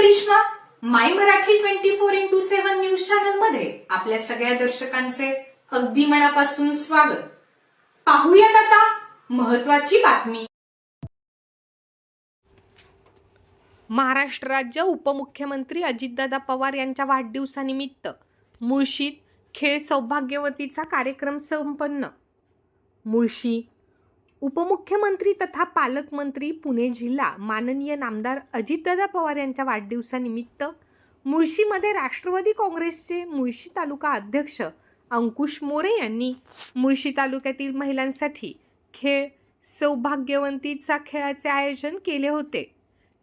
Karishma my Marathi twenty four into seven news चॅनलमध्ये आपल्या सगळ्या दर्शकांचे अगदी मनापासून स्वागत. पाहूयात आता महत्वाची बातमी. महाराष्ट्र राज्य उपमुख्यमंत्री अजितदादा पवार यांच्या वाढदिवसानिमित्त मुळशीत खेळ सौभाग्यवतीचा कार्यक्रम संपन्न. मुळशी उपमुख्यमंत्री तथा पालकमंत्री पुणे जिल्हा माननीय नामदार अजितदादा पवार यांच्या वाढदिवसानिमित्त मुळशीमध्ये राष्ट्रवादी काँग्रेसचे मुळशी तालुका अध्यक्ष अंकुश मोरे यांनी मुळशी तालुक्यातील महिलांसाठी खेळ सौभाग्यवंतीचा खेळाचे आयोजन केले होते.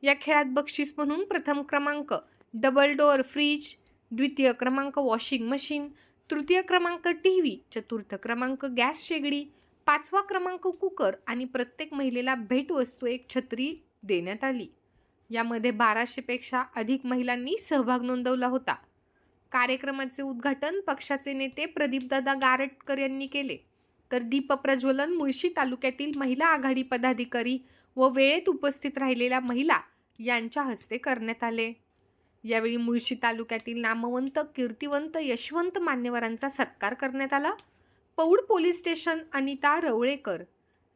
या खेळात बक्षीस म्हणून प्रथम क्रमांक डबल डोअर फ्रीज द्वितीय क्रमांक वॉशिंग मशीन तृतीय क्रमांक टी व्ही चतुर्थ क्रमांक गॅस शेगडी पाचवा क्रमांक कुकर आणि प्रत्येक महिलेला भेटवस्तू एक छत्री देण्यात आली. यामध्ये बाराशेपेक्षा अधिक महिलांनी सहभाग नोंदवला होता. कार्यक्रमाचे उद्घाटन पक्षाचे नेते प्रदीपदादा गारटकर यांनी केले. तर दीपप्रज्वलन मुळशी तालुक्यातील महिला आघाडी पदाधिकारी व वेळेत उपस्थित राहिलेल्या महिला यांच्या हस्ते करण्यात आले. यावेळी मुळशी तालुक्यातील नामवंत कीर्तिवंत यशवंत मान्यवरांचा सत्कार करण्यात आला. Paud police station Anita Rawalekar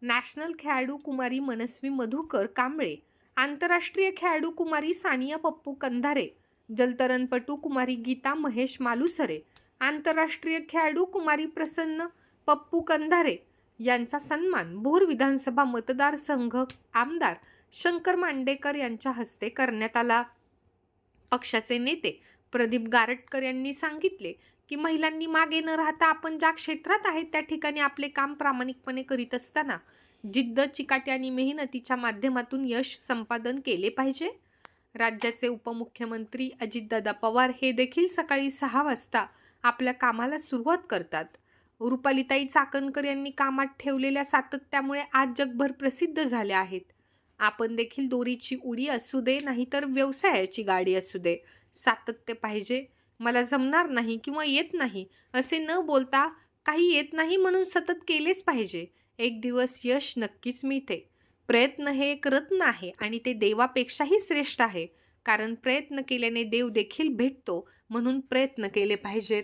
national खेळाडू कुमारी मनस्वी मधुकर कांबळे आंतरराष्ट्रीय खेळाडू कुमारी सानिया पप्पू कंधारे जलतरणपटू कुमारी गीता महेश मालुसरे आंतरराष्ट्रीय खेळाडू कुमारी प्रसन्न पप्पू कंधारे यांचा सन्मान भोर विधानसभा मतदारसंघ आमदार शंकर मांडेकर यांच्या हस्ते करण्यात आला. पक्षाचे नेते प्रदीप गारटकर यांनी सांगितले की महिलांनी मागे न राहता आपण ज्या क्षेत्रात आहेत त्या ठिकाणी आपले काम प्रामाणिकपणे करीत असताना जिद्द चिकाटी आणि मेहनतीच्या माध्यमातून यश संपादन केले पाहिजे. राज्याचे उपमुख्यमंत्री अजितदादा पवार हे देखील सकाळी सहा वाजता आपल्या कामाला सुरुवात करतात. रुपालीताई चाकणकर यांनी कामात ठेवलेल्या सातत्यामुळे आज जगभर प्रसिद्ध झाल्या आहेत. आपण देखील दोरीची उडी असू दे नाहीतर व्यवसायाची गाडी असू दे. सातत्य पाहिजे. मला जमणार नाही किंवा येत नाही असे न बोलता काही येत नाही म्हणून सतत केलेच पाहिजे. एक दिवस यश नक्कीच मिळते. प्रयत्न हे एक रत्न आहे आणि ते देवापेक्षाही श्रेष्ठ आहे. कारण प्रयत्न केल्याने देव देखील भेटतो म्हणून प्रयत्न केले पाहिजेत.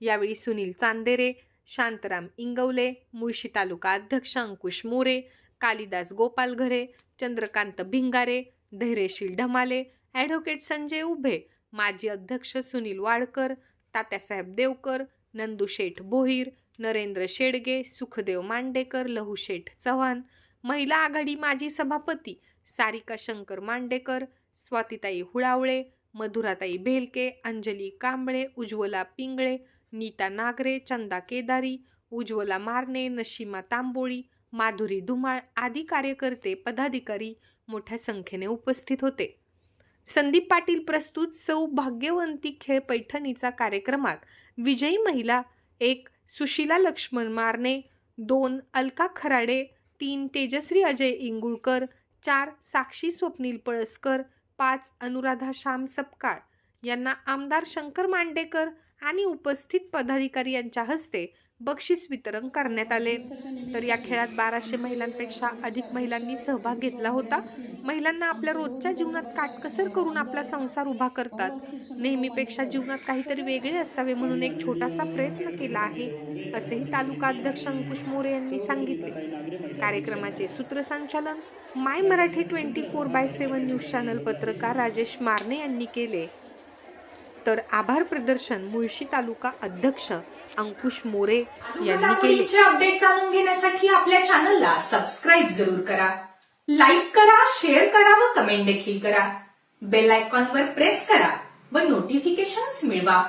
यावेळी सुनील चांदेरे शांतराम इंगवले मुळशी तालुका अध्यक्ष अंकुश मोरे कालिदास गोपाल घरे चंद्रकांत भिंगारे धैर्यशील ढमाले ॲडव्होकेट संजय उभे माजी अध्यक्ष सुनील वाडकर तात्यासाहेब देवकर नंदू शेठ बोहीर नरेंद्र शेडगे सुखदेव मांडेकर लहूशेठ चव्हाण महिला आघाडी माजी सभापती सारिका शंकर मांडेकर स्वातिताई हुळावळे मधुराताई भेलके अंजली कांबळे उज्ज्वला पिंगळे नीता नागरे चंदा केदारी उज्ज्वला मारणे नशिमा तांबोळी माधुरी धुमाळ आदी कार्यकर्ते पदाधिकारी मोठ्या संख्येने उपस्थित होते. संदीप पाटील प्रस्तुत सौ भाग्यवंती खेळ पैठणीचा कार्यक्रमात विजयी महिला एक सुशिला लक्ष्मण मारणे दोन अलका खराडे तीन तेजश्री अजय इंगुळकर चार साक्षी स्वप्नील पळसकर पाच अनुराधा श्याम सपकाळ यांना आमदार शंकर मांडेकर आणि उपस्थित पदाधिकारी यांच्या हस्ते बक्षीस वितरण करण्यात आले. तर या खेळात बाराशे महिलांपेक्षा अधिक महिलांनी सहभाग घेतला होता. महिलांना आपल्या रोजच्या जीवनात काटकसर करून आपला संसार उभा करतात. नेहमीपेक्षा जीवनात काहीतरी वेगळे असावे म्हणून एक छोटासा प्रयत्न केला आहे असेही तालुका अध्यक्ष अंकुश मोरे यांनी सांगितले. कार्यक्रमाचे सूत्रसंचालन my Marathi twenty four by seven news channel पत्रकार राजेश मारणे यांनी केले. तर आभार प्रदर्शन मुळशी तालुका अध्यक्ष अंकुश मोरे यांनी केले. अपडेट जाणून घेण्यासाठी आपल्या चॅनलला सबस्क्राईब जरूर करा. लाईक करा शेअर करा व कमेंट देखील करा. बेल आयकॉनवर प्रेस करा व नोटिफिकेशन्स मिळवा.